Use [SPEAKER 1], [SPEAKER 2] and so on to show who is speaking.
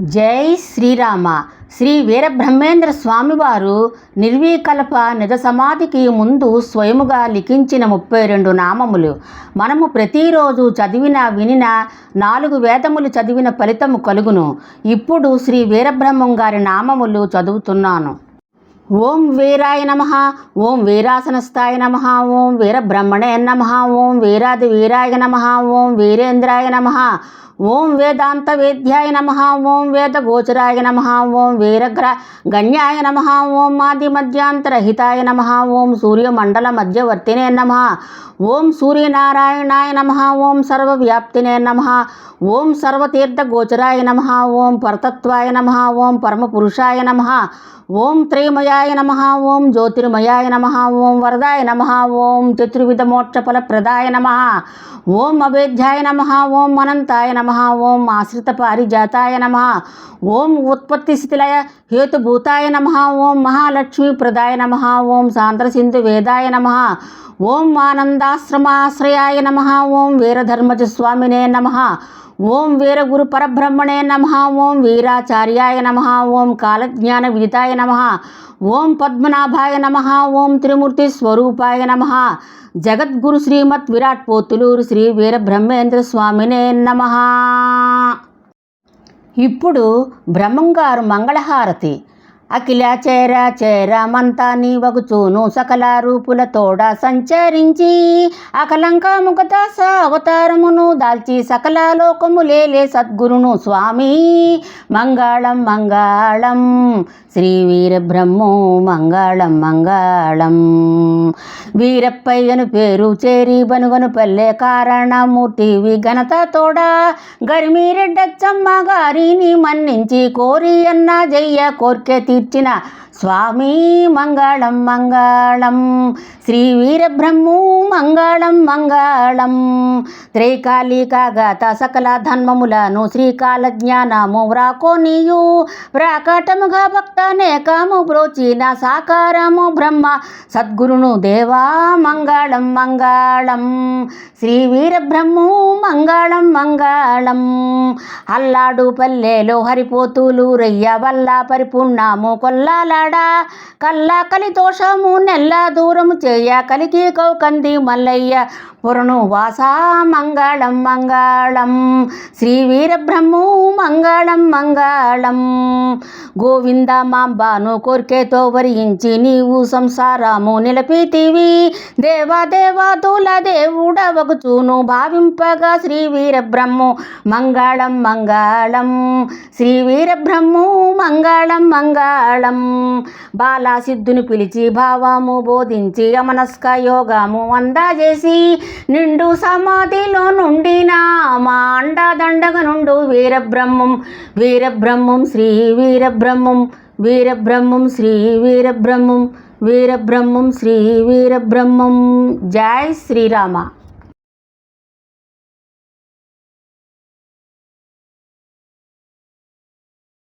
[SPEAKER 1] జై శ్రీరామ. శ్రీ వీరబ్రహ్మేంద్ర స్వామివారు నిర్వీకల్ప నిజ సమాధికి ముందు స్వయముగా లిఖించిన ముప్పై రెండు నామములు. మనము ప్రతిరోజు చదివిన వినిన నాలుగు వేదములు చదివిన ఫలితము కలుగును. ఇప్పుడు శ్రీ వీరబ్రహ్మం గారి నామములు చదువుతున్నాను. ఓం వీరాయ నమ ఓం వీరాసనస్థాయ నమ ఓం వీరబ్రహ్మణే నమ ఓం వీరాది వీరాయ నమ ఓం వీరేంద్రాయ నమ ఓం వేదాంత వేద్యాయ నమ ఓం వేద గోచరాయ నమ ఓం వీరగ్ర గణ్యాయ నమ ఓం ఆది మధ్యాంతరహితాయ నమ ఓం సూర్యమండల మధ్యవర్తినే నమ ఓం సూర్యనారాయణాయ నమ ఓం సర్వవ్యాప్తినే నమ ఓం సర్వతీర్థగోచరాయ నమ ఓం పరతత్వాయ నమ ఓం పరమపురుషాయ నమ ఓం త్రయమయాయ నమ ఓం జ్యోతిర్మయాయ నమ ఓం వరదాయ నమ ఓం చతుర్విధ మోక్షఫలప్రదాయ నమ ఓం అవేద్యాయ నమ ఓం అనంతాయ నమ ఓం ఆశ్రిత పారిజాతాయ నమ ఓం ఉత్పత్తి స్థితిలయ హేతుభూతాయ నమ ఓం మహాలక్ష్మీప్రదాయ నమ ఓం సాంద్రసింధు వేదాయ నమ ఓం ఆనందాశ్రమాశ్రయాయ నమ ఓం వీరధర్మజ స్వామినే నమ ఓం వీరగురు పరబ్రహ్మణే నమ ఓం వీరాచార్యాయ నమ ఓం కాలజ్ఞాన విదితాయ నమ ఓం పద్మనాభాయ నమ. ఓం త్రిమూర్తి స్వరూపాయ నమ. జగద్గురు శ్రీమత్ విరాట్ పోతులూరు శ్రీ వీరబ్రహ్మేంద్ర స్వామినే నమ. ఇప్పుడు బ్రహ్మంగారు మంగళహారతి. అఖిల చేరా చేర నీ వగుచూను సకల రూపుల తోడ సంచరించి అకలంక ముఖదాస అవతారమును దాల్చి సకల లోకములేలే సద్గురును స్వామి. మంగళం మంగళం. శ్రీ వీరబ్రహ్మో మంగళం మంగళం. వీరప్పయ్యను పేరు చేరి బనుగను పల్లె కారణమూర్తివి ఘనత తోడా. గరిమీరెడ్డచ్చమ్మ గారిని మన్నించి కోరి అన్న జయ్య కోర్కె తీర్చిన స్వామి మంగళం మంగళం. శ్రీ వీరబ్రహ్ము మంగళం మంగళం. త్రైకాళికాగత సకల ధన్మములను శ్రీకాల జ్ఞానము వ్రాకోనియు. ప్రాకటముగా భక్త నేకము బ్రోచిన సాకారము బ్రహ్మ. సద్గురును దేవా మంగళం మంగళం. శ్రీ వీరబ్రహ్మం మంగళం మంగళం. అల్లాడు పల్లెలో హరిపోతులు రయ్య వల్ల పరిపూర్ణము కొల్లాలాడా. కల్లా కలి దోషము నెల్ల దూరము చేయ కలికి కౌకంది మల్లయ్య. పురణు వాస మంగళం మంగళం. శ్రీ వీరబ్రహ్ము మంగళం మంగళం. గోవింద మాంబాను కోరికేతో వరించి నీవు సంసారము నిలపితివి దేవాదేవాతుల దేవుడవగుచూను భావింపగా శ్రీ వీరబ్రహ్ము మంగళం మంగళం. శ్రీ వీరబ్రహ్ము మంగళం మంగళం. బాలాసిద్ధుని పిలిచి భావము బోధించి అమనస్క యోగము అందజేసి నిండు సమాధిలో నుండిన మా అండదండగ నుండు వీరబ్రహ్మం వీరబ్రహ్మం శ్రీ వీరబ్రహ్మం వీరబ్రహ్మం శ్రీ వీరబ్రహ్మం వీరబ్రహ్మం శ్రీ వీరబ్రహ్మం. జై శ్రీరామ.